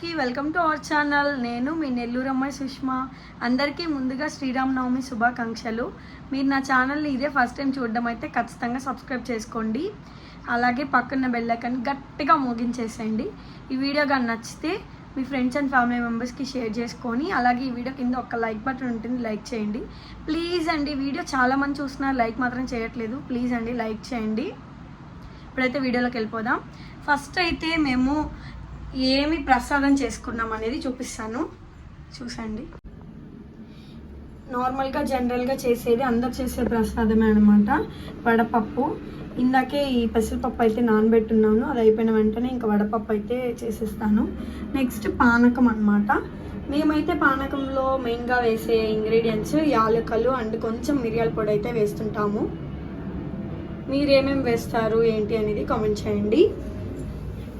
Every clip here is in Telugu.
అందరికీ వెల్కమ్ టు అవర్ ఛానల్. నేను మీ నెల్లూరమ్మ సుష్మా. అందరికీ ముందుగా శ్రీరామనవమి శుభాకాంక్షలు. మీరు నా ఛానల్ని ఇదే ఫస్ట్ టైం చూడడం అయితే ఖచ్చితంగా సబ్స్క్రైబ్ చేసుకోండి. అలాగే పక్కన బెల్లైకన్ గట్టిగా మోగించేసేయండి. ఈ వీడియో కానీ నచ్చితే మీ ఫ్రెండ్స్ అండ్ ఫ్యామిలీ మెంబర్స్కి షేర్ చేసుకొని అలాగే ఈ వీడియో కింద ఒక లైక్ బటన్ ఉంటుంది లైక్ చేయండి. ప్లీజ్ అండి వీడియో చాలామంది చూస్తున్నారు లైక్ మాత్రం చేయట్లేదు. ప్లీజ్ అండి లైక్ చేయండి. ఇప్పుడైతే వీడియోలోకి వెళ్ళిపోదాం. ఫస్ట్ అయితే మేము ఏమి ప్రసాదం చేసుకున్నాం అనేది చూపిస్తాను. చూసండి. నార్మల్గా జనరల్గా చేసేది అందరు చేసే ప్రసాదమే అనమాట వడపప్పు. ఇందాకే ఈ పెసరపప్పు అయితే నానబెట్టున్నాను. అది అయిపోయిన వెంటనే ఇంకా వడపప్పు అయితే చేసేస్తాను. నెక్స్ట్ పానకం అన్నమాట. మేమైతే పానకంలో మెయిన్గా వేసే ఇంగ్రీడియంట్స్ యాలకలు అండ్ కొంచెం మిరియాల పొడి అయితే వేస్తుంటాము. మీరేమేమి వేస్తారు ఏంటి అనేది కామెంట్ చేయండి.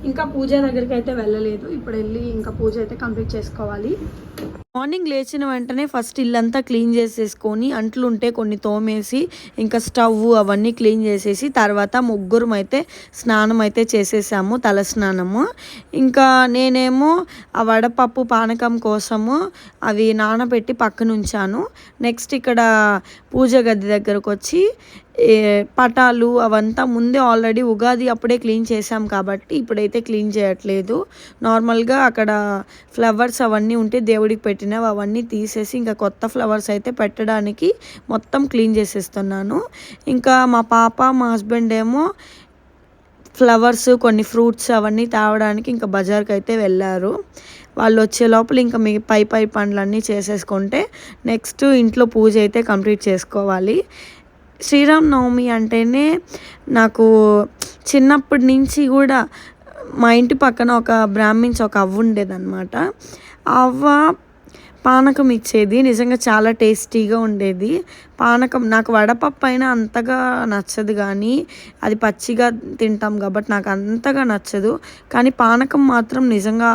ఇంకా పూజ దగ్గరికి అయితే వెళ్ళలేదు. ఇప్పుడు వెళ్ళి ఇంకా పూజ అయితే కంప్లీట్ చేసుకోవాలి. మార్నింగ్ లేచిన వెంటనే ఫస్ట్ ఇల్లంతా క్లీన్ చేసేసుకొని అంట్లు ఉంటే కొన్ని తోమేసి ఇంకా స్టవ్ అవన్నీ క్లీన్ చేసేసి తర్వాత ముగ్గురం అయితే స్నానం అయితే చేసేసాము తల స్నానము ఇంకా నేనేమో ఆ వడపప్పు పానకం కోసము అవి నానబెట్టి పక్కనుంచాను. నెక్స్ట్ ఇక్కడ పూజ గది దగ్గరకు వచ్చి పటాలు అవంతా ముందే ఆల్రెడీ ఉగాది అప్పుడే క్లీన్ చేసాం కాబట్టి ఇప్పుడైతే క్లీన్ చేయట్లేదు. నార్మల్గా అక్కడ ఫ్లవర్స్ అవన్నీ ఉంటే దేవుడికి పెట్టినవి అవన్నీ తీసేసి ఇంకా కొత్త ఫ్లవర్స్ అయితే పెట్టడానికి మొత్తం క్లీన్ చేసేస్తున్నాను. ఇంకా మా పాప మా హస్బెండ్ ఏమో ఫ్లవర్స్ కొన్ని ఫ్రూట్స్ అవన్నీ తేవడానికి ఇంకా బజార్కి అయితే వెళ్ళారు. వాళ్ళు వచ్చే లోపల ఇంకా మీ పై పై పనులన్నీ చేసేసుకుంటే నెక్స్ట్ ఇంట్లో పూజ అయితే కంప్లీట్ చేసుకోవాలి. శ్రీరామ్ నవమి అంటేనే నాకు చిన్నప్పటి నుంచి కూడా మా ఇంటి పక్కన ఒక బ్రాహ్మిన్స్ ఒక అవ్వ ఉండేదన్నమాట. ఆ అవ్వ పానకం ఇచ్చేది నిజంగా చాలా టేస్టీగా ఉండేది. పానకం నాకు వడపప్పు అయినా అంతగా నచ్చదు కానీ అది పచ్చిగా తింటాం కాబట్టి నాకు అంతగా నచ్చదు. కానీ పానకం మాత్రం నిజంగా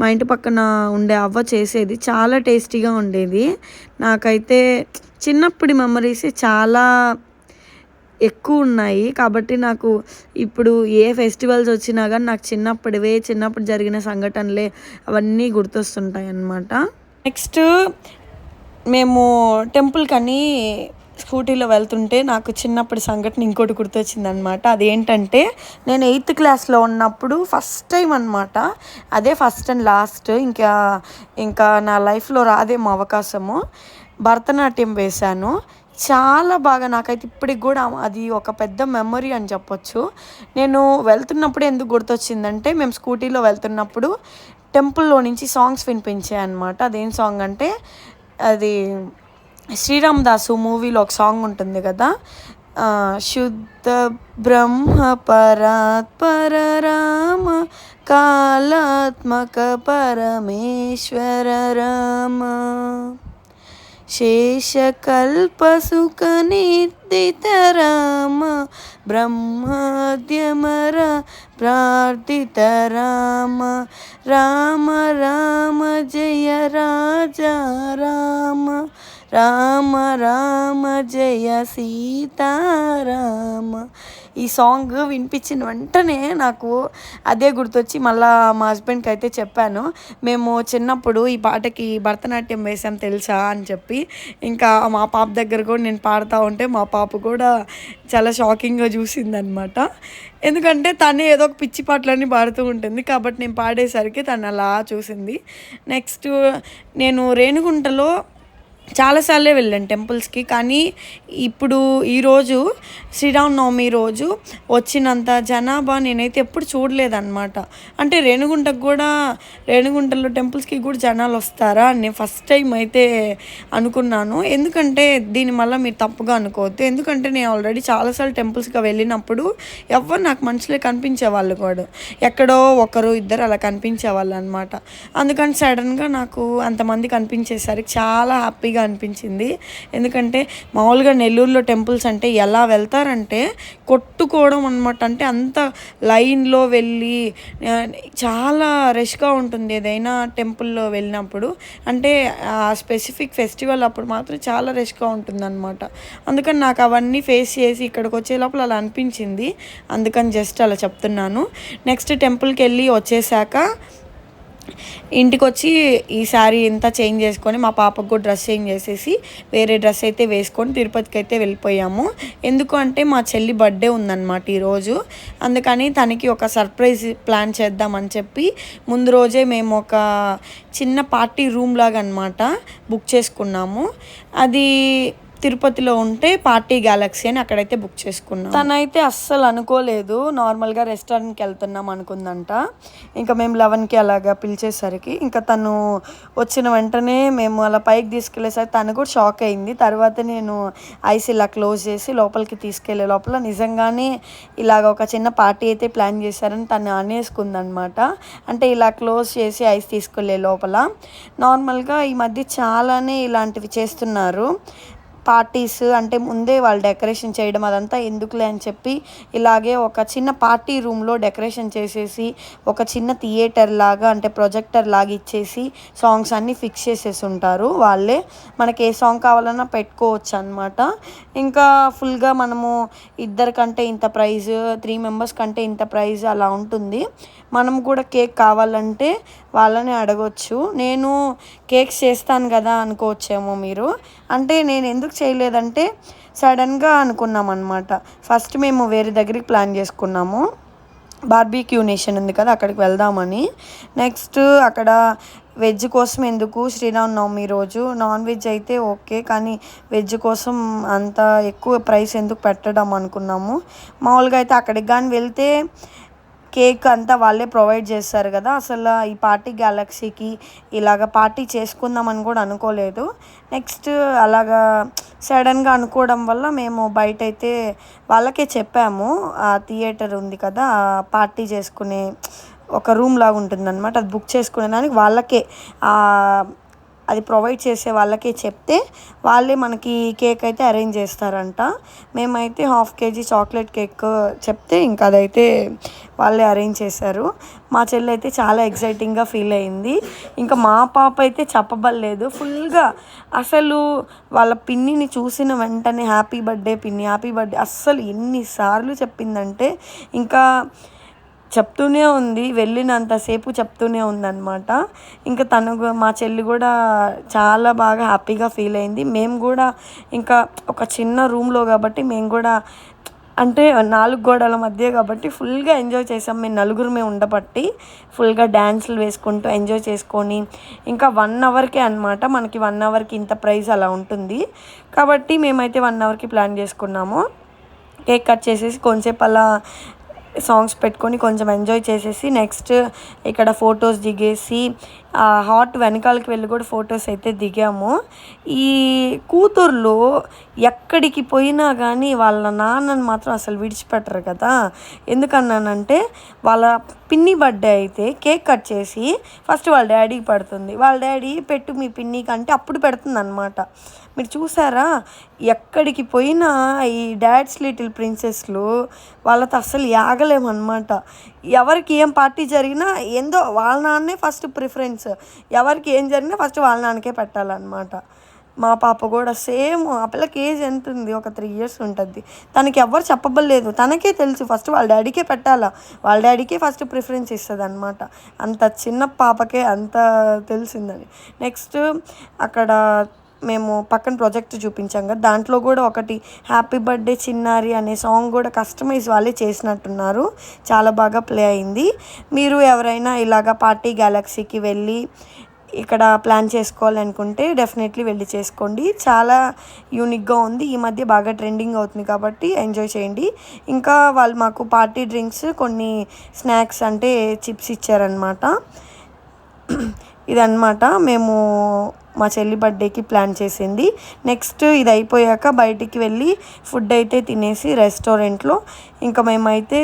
మా ఇంటి పక్కన ఉండే అవ్వ చేసేది చాలా టేస్టీగా ఉండేది. నాకైతే చిన్నప్పటి మెమరీస్ చాలా ఎక్కువ ఉన్నాయి. కాబట్టి నాకు ఇప్పుడు ఏ ఫెస్టివల్స్ వచ్చినా కానీ నాకు చిన్నప్పుడువే చిన్నప్పుడు జరిగిన సంఘటనలే అవన్నీ గుర్తొస్తుంటాయి అన్నమాట. నెక్స్ట్ మేము టెంపుల్కి కానీ స్కూటీలో వెళ్తుంటే నాకు చిన్నప్పటి సంఘటన ఇంకోటి గుర్తొచ్చిందనమాట అదేంటంటే నేను ఎయిత్ క్లాస్లో ఉన్నప్పుడు ఫస్ట్ టైం అనమాట అదే ఫస్ట్ అండ్ లాస్ట్ ఇంకా ఇంకా నా లైఫ్లో రాదేమో అవకాశము. భరతనాట్యం వేశాను. చాలా బాగా నాకైతే ఇప్పటికి కూడా అది ఒక పెద్ద మెమొరీ అని చెప్పొచ్చు. నేను వెళ్తున్నప్పుడు ఎందుకు గుర్తొచ్చిందంటే మేము స్కూటీలో వెళ్తున్నప్పుడు టెంపుల్లో నుంచి సాంగ్స్ వినిపించాయి అనమాట అదేం సాంగ్ అంటే అది శ్రీరామ్ దాసు మూవీలో ఒక సాంగ్ ఉంటుంది కదా శుద్ధ బ్రహ్మ పరాత్పర రామ కాలాత్మక పరమేశ్వర రామ. శేషకల్పసుఖనిర్దితరామ బ్రహ్మాద్యమర ప్రార్థితరామ రామ రామ జయ రాజా రామ రామ రామ జయ సీతారామ ఈ సాంగ్ వినిపించిన వెంటనే నాకు అదే గుర్తొచ్చి మళ్ళా మా హస్బెండ్కి అయితే చెప్పాను. మేము చిన్నప్పుడు ఈ పాటకి భరతనాట్యం వేసాం తెలుసా అని చెప్పి. ఇంకా మా పాప దగ్గర కూడా నేను పాడుతూ ఉంటే మా పాప కూడా చాలా షాకింగ్గా చూసిందనమాట ఎందుకంటే తనే ఏదో ఒక పిచ్చి పాటలన్నీ పాడుతూ ఉంటుంది. కాబట్టి నేను పాడేసరికి తను అలా చూసింది. నెక్స్ట్ నేను రేణుగుంటలో చాలాసార్లే వెళ్ళాను టెంపుల్స్కి కానీ ఇప్పుడు ఈరోజు శ్రీరామనవమి రోజు వచ్చినంత జనాభా నేనైతే ఎప్పుడు చూడలేదన్నమాట. అంటే రేణుగుంటకు కూడా రేణుగుంటలో టెంపుల్స్కి కూడా జనాలు వస్తారా అని నేను ఫస్ట్ టైం అయితే అనుకున్నాను. ఎందుకంటే దీని మళ్ళీ మీరు తప్పుగా అనుకోవద్దు. ఎందుకంటే నేను ఆల్రెడీ చాలాసార్లు టెంపుల్స్కి వెళ్ళినప్పుడు ఎవరు నాకు మనుషులే కనిపించేవాళ్ళు కూడా ఎక్కడో ఒకరు ఇద్దరు అలా కనిపించేవాళ్ళు అనమాట అందుకని సడన్గా నాకు అంతమంది కనిపించేసరికి చాలా హ్యాపీగా అనిపించింది. ఎందుకంటే మామూలుగా నెల్లూరులో టెంపుల్స్ అంటే ఎలా వెళ్తారంటే కొట్టుకోవడం అనమాట అంటే అంత లైన్లో వెళ్ళి చాలా రష్గా ఉంటుంది ఏదైనా టెంపుల్లో వెళ్ళినప్పుడు. అంటే ఆ స్పెసిఫిక్ ఫెస్టివల్ అప్పుడు మాత్రం చాలా రష్గా ఉంటుందన్నమాట. అందుకని నాకు అవన్నీ ఫేస్ చేసి ఇక్కడికి వచ్చే లోపల అలా అనిపించింది. అందుకని జస్ట్ అలా చెప్తున్నాను. నెక్స్ట్ టెంపుల్కి వెళ్ళి వచ్చేసాక ఇంటికి వచ్చి ఈ శారీ చేంజ్ చేసుకొని మా పాపకు కూడా డ్రెస్ చేంజ్ చేసేసి వేరే డ్రెస్ అయితే వేసుకొని తిరుపతికి అయితే వెళ్ళిపోయాము. ఎందుకు అంటే మా చెల్లి బర్త్డే ఉందన్నమాట ఈరోజు. అందుకని తనకి ఒక సర్ప్రైజ్ ప్లాన్ చేద్దామని చెప్పి ముందు రోజే మేము ఒక చిన్న పార్టీ రూమ్ లాగా అనమాట బుక్ చేసుకున్నాము. అది తిరుపతిలో ఉంటే పార్టీ గ్యాలక్సీ అని అక్కడైతే బుక్ చేసుకున్నాం. తనైతే అస్సలు అనుకోలేదు. నార్మల్గా రెస్టారెంట్కి వెళ్తున్నాం అనుకుందంట. ఇంకా మేము లెవెన్కి అలాగా పిలిచేసరికి ఇంకా తను వచ్చిన వెంటనే మేము అలా పైకి తీసుకెళ్ళేసరికి తను కూడా షాక్ అయింది. తర్వాత నేను ఐస్ ఇలా క్లోజ్ చేసి లోపలికి తీసుకెళ్ళే లోపల నిజంగానే ఇలాగ ఒక చిన్న పార్టీ అయితే ప్లాన్ చేశారని తను అనేసుకుందనమాట. అంటే ఇలా క్లోజ్ చేసి ఐస్ తీసుకెళ్ళే లోపల నార్మల్గా ఈ మధ్య చాలానే ఇలాంటివి చేస్తున్నారు. పార్టీస్ అంటే ముందే వాళ్ళు డెకరేషన్ చేయడం అదంతా ఎందుకులే అని చెప్పి ఇలాగే ఒక చిన్న పార్టీ రూమ్లో డెకరేషన్ చేసేసి ఒక చిన్న థియేటర్ లాగా అంటే ప్రొజెక్టర్ లాగా ఇచ్చేసి సాంగ్స్ అన్నీ ఫిక్స్ చేసేసి ఉంటారు వాళ్ళే. మనకి ఏ సాంగ్ కావాలన్నా పెట్టుకోవచ్చు అనమాట ఇంకా ఫుల్గా మనము ఇద్దరికంటే ఇంత ప్రైజ్ త్రీ మెంబర్స్ కంటే ఇంత ప్రైజ్ అలా ఉంటుంది. మనం కూడా కేక్ కావాలంటే వాళ్ళని అడగొచ్చు. నేను కేక్స్ చేస్తాను కదా అనుకోవచ్చేమో మీరు. అంటే నేను ఎందుకు చేయలేదంటే సడన్గా అనుకున్నాం అనమాట ఫస్ట్ మేము వేరే దగ్గరికి ప్లాన్ చేసుకున్నాము. బార్బీక్యూ నేషన్ ఉంది కదా అక్కడికి వెళ్దామని. నెక్స్ట్ అక్కడ వెజ్ కోసం ఎందుకు శ్రీరామనవమి రోజు? నాన్ వెజ్ అయితే ఓకే కానీ వెజ్ కోసం అంత ఎక్కువ ప్రైస్ ఎందుకు పెట్టడం అనుకున్నాము. మామూలుగా అయితే అక్కడికి కానీ వెళ్తే కేక్ అంతా వాళ్ళే ప్రొవైడ్ చేస్తారు కదా. అసలు ఈ పార్టీ గ్యాలక్సీకి ఇలాగ పార్టీ చేసుకుందామని కూడా అనుకోలేదు. నెక్స్ట్ అలాగా సడన్గా అనుకోవడం వల్ల మేము బయట అయితే వాళ్ళకే చెప్పాము. ఆ థియేటర్ ఉంది కదా పార్టీ చేసుకునే ఒక రూమ్ లాగా ఉంటుందన్నమాట. అది బుక్ చేసుకునే దానికి వాళ్ళకే. అది ప్రొవైడ్ చేసే వాళ్ళకే చెప్తే వాళ్ళే మనకి కేక్ అయితే అరేంజ్ చేస్తారంట. మేమైతే హాఫ్ కేజీ చాక్లెట్ కేక్ చెప్తే ఇంకా అదైతే వాళ్ళే అరేంజ్ చేశారు. మా చెల్లి అయితే చాలా ఎగ్జైటింగ్గా ఫీల్ అయింది. ఇంకా మా పాప అయితే చెప్పబడలేదు. ఫుల్గా అసలు వాళ్ళ పిన్నిని చూసిన వెంటనే హ్యాపీ బర్త్డే పిన్ని హ్యాపీ బర్త్డే అస్సలు ఎన్నిసార్లు చెప్పిందంటే ఇంకా చెప్తూనే ఉంది వెళ్ళినంతసేపు చెప్తూనే ఉందన్నమాట. ఇంకా తను మా చెల్లి కూడా చాలా బాగా హ్యాపీగా ఫీల్ అయింది. మేము కూడా ఇంకా ఒక చిన్న రూమ్లో కాబట్టి మేము కూడా అంటే నాలుగు గోడల మధ్య కాబట్టి ఫుల్గా ఎంజాయ్ చేసాం. మేము నలుగురమే ఉండబట్టి ఫుల్గా డ్యాన్సులు వేసుకుంటూ ఎంజాయ్ చేసుకొని ఇంకా వన్ అవర్కే అనమాట మనకి వన్ అవర్కి ఇంత ప్రైస్ అలా ఉంటుంది. కాబట్టి మేమైతే వన్ అవర్కి ప్లాన్ చేసుకున్నాము. కేక్ కట్ చేసేసి కొంచెంసేపు అలా సాంగ్స్ పెట్టుకొని కొంచెం ఎంజాయ్ చేసేసి నెక్స్ట్ ఇక్కడ ఫొటోస్ దిగేసి ఆ హాట్ వెనకాలకి వెళ్ళి కూడా ఫొటోస్ అయితే దిగాము. ఈ కూతుర్లు ఎక్కడికి పోయినా కానీ వాళ్ళ నాన్నని మాత్రం అసలు విడిచిపెట్టరు కదా. ఎందుకన్నానంటే వాళ్ళ పిన్ని బర్త్డే అయితే కేక్ కట్ చేసి ఫస్ట్ వాళ్ళ డాడీకి పడుతుంది. వాళ్ళ డాడీ పెట్టు మీ పిన్నికి అంటే అప్పుడు పెడుతుంది అనమాట మీరు చూసారా? ఎక్కడికి పోయినా ఈ డాడ్స్ లిటిల్ ప్రిన్సెస్లు వాళ్ళతో అసలు యాగ యాగలేమన్నమాట ఎవరికి ఏం పార్టీ జరిగినా ఏందో వాళ్ళ నాన్నే ఫస్ట్ ప్రిఫరెన్స్ ఎవరికి ఏం జరిగినా ఫస్ట్ వాళ్ళ నాన్నకే పెట్టాలన్నమాట. మా పాప కూడా సేమ్ ఆ పిల్లకి ఏజ్ ఎంత ఉంది? ఒక త్రీ ఇయర్స్ ఉంటుంది తనకి ఎవ్వరు చెప్పబడలేదు. తనకే తెలుసు ఫస్ట్ వాళ్ళ డాడీకే పెట్టాలా? వాళ్ళ డాడీకే ఫస్ట్ ప్రిఫరెన్స్ ఇస్తుంది అనమాట అంత చిన్న పాపకే అంత తెలిసిందని. నెక్స్ట్ అక్కడ మేము పక్కన ప్రాజెక్ట్ చూపించాం కదా దాంట్లో కూడా ఒకటి హ్యాపీ బర్త్డే చిన్నారి అనే సాంగ్ కూడా కస్టమైజ్ వాళ్ళే చేసినట్టున్నారు. చాలా బాగా ప్లే అయింది. మీరు ఎవరైనా ఇలాగా పార్టీ గ్యాలక్సీకి వెళ్ళి ఇక్కడ ప్లాన్ చేసుకోవాలనుకుంటే డెఫినెట్లీ వెళ్ళి చేసుకోండి. చాలా యూనిక్గా ఉంది. ఈ మధ్య బాగా ట్రెండింగ్ అవుతుంది కాబట్టి ఎంజాయ్ చేయండి. ఇంకా వాళ్ళు మాకు పార్టీ డ్రింక్స్ కొన్ని స్నాక్స్ అంటే చిప్స్ ఇచ్చారనమాట ఇదన్నమాట. మేము మా చెల్లి బర్త్డేకి ప్లాన్ చేసింది. నెక్స్ట్ ఇది అయిపోయాక బయటికి వెళ్ళి ఫుడ్ అయితే తినేసి రెస్టారెంట్లో ఇంకా మేమైతే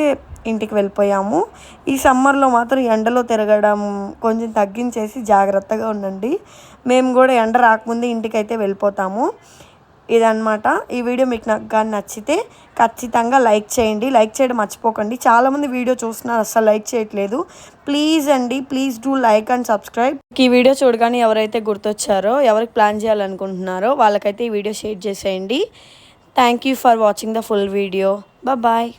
ఇంటికి వెళ్ళిపోయాము. ఈ సమ్మర్లో మాత్రం ఎండలో తిరగడం కొంచెం తగ్గించేసి జాగ్రత్తగా ఉండండి. మేము కూడా ఎండ రాకముందే ఇంటికి అయితే వెళ్ళిపోతాము. ఇదన్నమాట. ఈ వీడియో మీకు నాకు కానీ నచ్చితే ఖచ్చితంగా లైక్ చేయండి. లైక్ చేయడం మర్చిపోకండి. చాలామంది వీడియో చూస్తున్నారు అసలు లైక్ చేయట్లేదు. ప్లీజ్ అండి please do like and subscribe. ఈ వీడియో చూడగానే ఎవరైతే గుర్తొచ్చారో ఎవరికి ప్లాన్ చేయాలనుకుంటున్నారో వాళ్ళకైతే ఈ వీడియో షేర్ చేసేయండి. Thank you for watching the full video. Bye